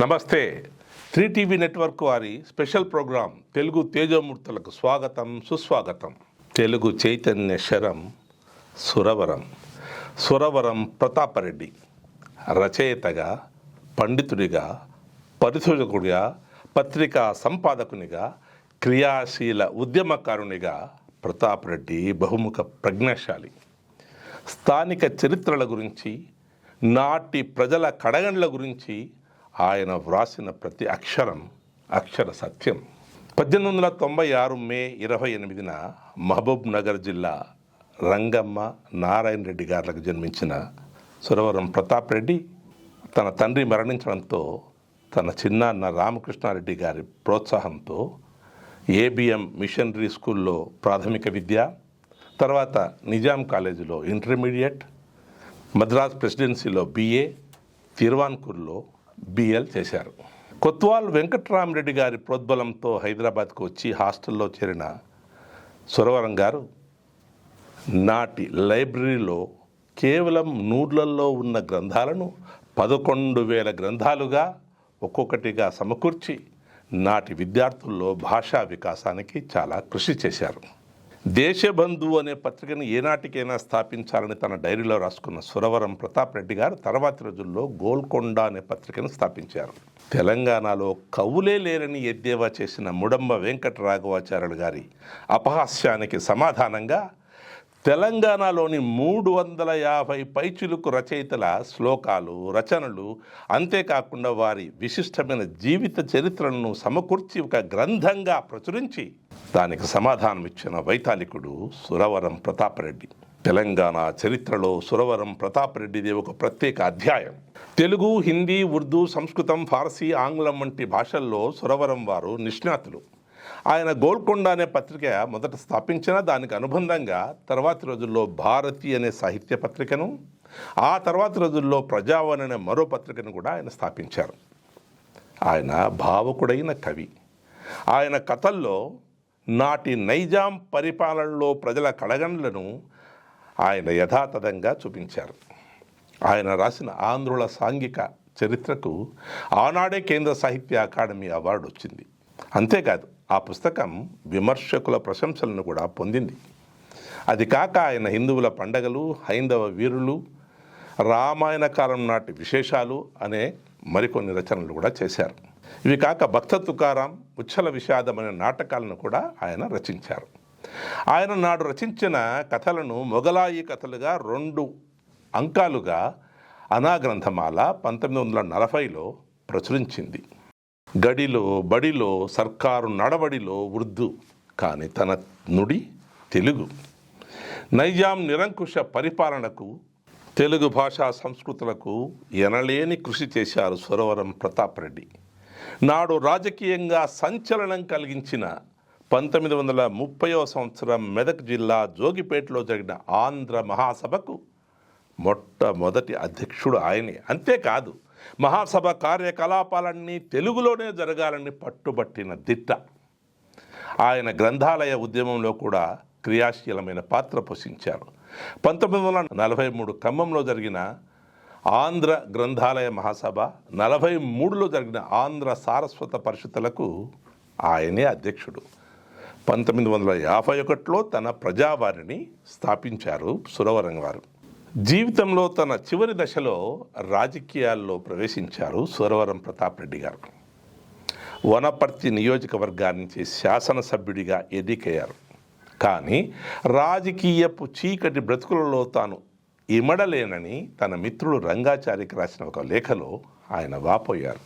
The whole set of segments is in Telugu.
నమస్తే. త్రీ టీవీ నెట్వర్క్ వారి స్పెషల్ ప్రోగ్రాం తెలుగు తేజమూర్తులకు స్వాగతం సుస్వాగతం. తెలుగు చైతన్య శరం సురవరం. సురవరం ప్రతాపరెడ్డి రచయితగా పండితుడిగా పరిశోధకుడిగా పత్రికా సంపాదకునిగా క్రియాశీల ఉద్యమకారునిగా ప్రతాపరెడ్డి బహుముఖ ప్రజ్ఞాశాలి. స్థానిక చరిత్రల గురించి నాటి ప్రజల కడగండ్ల గురించి ఆయన వ్రాసిన ప్రతి అక్షరం అక్షర సత్యం. పద్దెనిమిది వందల తొంభై ఆరు మే ఇరవై ఎనిమిదిన మహబూబ్ నగర్ జిల్లా రంగమ్మ నారాయణ రెడ్డి గారులకు జన్మించిన సురవరం ప్రతాప్ రెడ్డి తన తండ్రి మరణించడంతో తన చిన్నాన్న రామకృష్ణారెడ్డి గారి ప్రోత్సాహంతో ఏబిఎం మిషనరీ స్కూల్లో ప్రాథమిక విద్య తర్వాత నిజాం కాలేజీలో ఇంటర్మీడియట్ మద్రాస్ ప్రెసిడెన్సీలో బిఏ తిరువాన్కూర్లో బిఎల్ చేశారు. కొత్వాల్ వెంకట్రామరెడ్డి గారి ప్రోద్బలంతో హైదరాబాద్కు వచ్చి హాస్టల్లో చేరిన సురవరం గారు నాటి లైబ్రరీలో కేవలం నూర్లలో ఉన్న గ్రంథాలను పదకొండు వేల గ్రంథాలుగా ఒక్కొక్కటిగా సమకూర్చి నాటి విద్యార్థుల్లో భాషా వికాసానికి చాలా కృషి చేశారు. దేశబంధు అనే పత్రికను ఏనాటికైనా స్థాపించాలని తన డైరీలో రాసుకున్న సురవరం ప్రతాప్ రెడ్డి గారు తర్వాతి రోజుల్లో గోల్కొండ అనే పత్రికను స్థాపించారు. తెలంగాణలో కవులే లేరని ఎద్దేవా చేసిన ముడంబ వెంకట రాఘవాచార్యులు గారి అపహాస్యానికి సమాధానంగా తెలంగాణలోని మూడు వందల యాభై పైచులకు రచయితల శ్లోకాలు రచనలు అంతేకాకుండా వారి విశిష్టమైన జీవిత చరిత్రలను సమకూర్చి ఒక గ్రంథంగా ప్రచురించి దానికి సమాధానం ఇచ్చిన వైతాళికుడు సురవరం ప్రతాపరెడ్డి. తెలంగాణ చరిత్రలో సురవరం ప్రతాపరెడ్డిది ఒక ప్రత్యేక అధ్యాయం. తెలుగు హిందీ ఉర్దూ సంస్కృతం ఫారసీ ఆంగ్లం వంటి భాషల్లో సురవరం వారు నిష్ణాతులు. ఆయన గోల్కొండ అనే పత్రిక మొదట స్థాపించిన దానికి అనుబంధంగా తర్వాతి రోజుల్లో భారతి అనే సాహిత్య పత్రికను ఆ తర్వాతి రోజుల్లో ప్రజావన్ అనే మరో పత్రికను కూడా ఆయన స్థాపించారు. ఆయన భావకుడైన కవి. ఆయన కథల్లో నాటి నైజాం పరిపాలనలో ప్రజల కడగండ్లను ఆయన యథాతథంగా చూపించారు. ఆయన రాసిన ఆంధ్రుల సాంఘిక చరిత్రకు ఆనాడే కేంద్ర సాహిత్య అకాడమీ అవార్డు వచ్చింది అంతేకాదు ఆ పుస్తకం విమర్శకుల ప్రశంసలను కూడా పొందింది. అది కాక ఆయన హిందువుల పండగలు హైందవ వీరులు రామాయణ కాలం నాటి విశేషాలు అనే మరికొన్ని రచనలు కూడా చేశారు. ఇవి కాక భక్త తుకారాం ఉచ్చల విషాదం అనే నాటకాలను కూడా ఆయన రచించారు. ఆయన నాడు రచించిన కథలను మొఘలాయి కథలుగా రెండు అంకాలుగా అనాగ్రంథమాల పంతొమ్మిది వందల నలభైలో ప్రచురించింది. గడిలో బడిలో సర్కారు నడవడిలో ఉర్దూ కానీ తన నుడి తెలుగు. నైజాం నిరంకుశ పరిపాలనకు తెలుగు భాషా సంస్కృతులకు ఎనలేని కృషి చేశారు సురవరం ప్రతాప్ రెడ్డి. నాడు రాజకీయంగా సంచలనం కలిగించిన పంతొమ్మిది వందల ముప్పయో సంవత్సరం మెదక్ జిల్లా జోగిపేటలో జరిగిన ఆంధ్ర మహాసభకు మొట్టమొదటి అధ్యక్షుడు ఆయనే. అంతేకాదు మహాసభ కార్యకలాపాలన్నీ తెలుగులోనే జరగాలని పట్టుబట్టిన దిట్ట. ఆయన గ్రంథాలయ ఉద్యమంలో కూడా క్రియాశీలమైన పాత్ర పోషించారు. పంతొమ్మిది వందల నలభై మూడు ఖమ్మంలో జరిగిన ఆంధ్ర గ్రంథాలయ మహాసభ నలభై మూడులో జరిగిన ఆంధ్ర సారస్వత పరిషత్తులకు ఆయనే అధ్యక్షుడు. పంతొమ్మిది వందల యాభై ఒకటిలో తన ప్రజావారిని స్థాపించారు సురవరంగ వారు జీవితంలో తన చివరి దశలో రాజకీయాల్లో ప్రవేశించారు సురవరం ప్రతాప్ రెడ్డి గారు. వనపర్తి నియోజకవర్గాన్ని నుంచి శాసనసభ్యుడిగా ఎదికయ్యారు కానీ రాజకీయపు చీకటి బ్రతుకులలో తాను ఇమడలేనని తన మిత్రుడు రంగాచారికి రాసిన ఒక లేఖలో ఆయన వాపోయారు.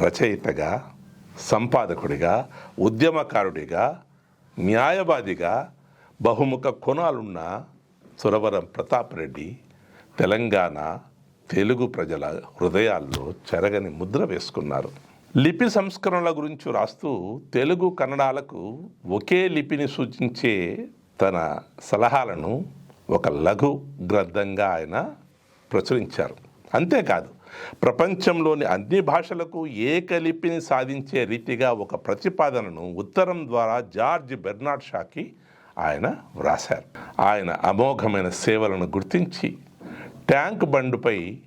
రచయితగా సంపాదకుడిగా ఉద్యమకారుడిగా న్యాయవాదిగా బహుముఖ కొనాలున్న సురవరం ప్రతాప్ రెడ్డి తెలంగాణ తెలుగు ప్రజల హృదయాల్లో చెరగని ముద్ర వేసుకున్నారు. లిపి సంస్కరణల గురించి రాస్తూ తెలుగు కన్నడాలకు ఒకే లిపిని సూచించే తన సలహాలను ఒక లఘు గ్రంథంగా ఆయన ప్రచురించారు. అంతేకాదు ప్రపంచంలోని అన్ని భాషలకు ఏకలిపిని సాధించే రీతిగా ఒక ప్రతిపాదనను ఉత్తరం ద్వారా జార్జ్ బెర్నాడ్ షాకి ఆయన వ్రాశారు. ఆయన అమోఘమైన సేవలను గుర్తించి ట్యాంక్ బండుపై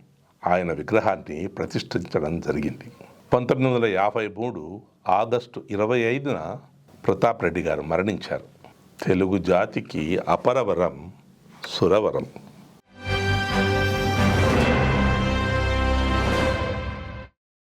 ఆయన విగ్రహాన్ని ప్రతిష్ఠించడం జరిగింది. పంతొమ్మిది వందల యాభై మూడు ఆగస్టు ఇరవై ఐదున ప్రతాప్ రెడ్డి గారు మరణించారు. తెలుగు జాతికి అపరవరం సురవరం.